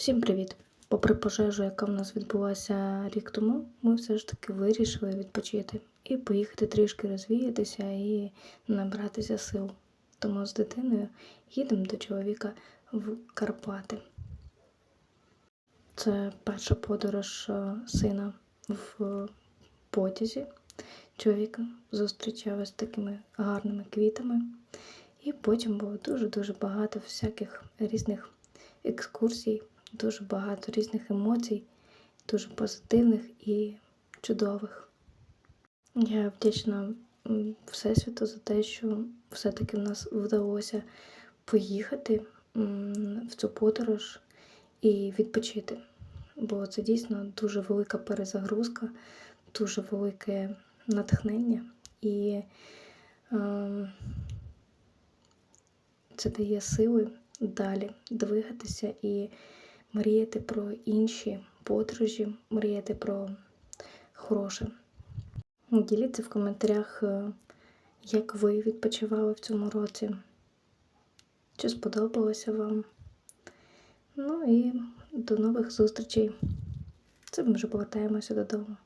Всім привіт! Попри пожежу, яка в нас відбулася рік тому, ми все ж таки вирішили відпочити і поїхати трішки розвіятися і набратися сил. Тому з дитиною їдемо до чоловіка в Карпати. Це перша подорож е, сина в потязі. Чоловік зустрічав з такими гарними квітами. І потім було дуже-дуже багато всяких різних екскурсій, дуже багато різних емоцій, дуже позитивних і чудових. Я вдячна Всесвіту за те, що все-таки в нас вдалося поїхати в цю подорож і відпочити. Бо це дійсно дуже велика перезагрузка, дуже велике натхнення і ем, це дає сили далі двигатися і мріяти про інші подорожі, мріяти про хороше. Діліться в коментарях, е, як ви відпочивали в цьому році, чи сподобалося вам. Ну і до нових зустрічей. Це ми вже повертаємося додому.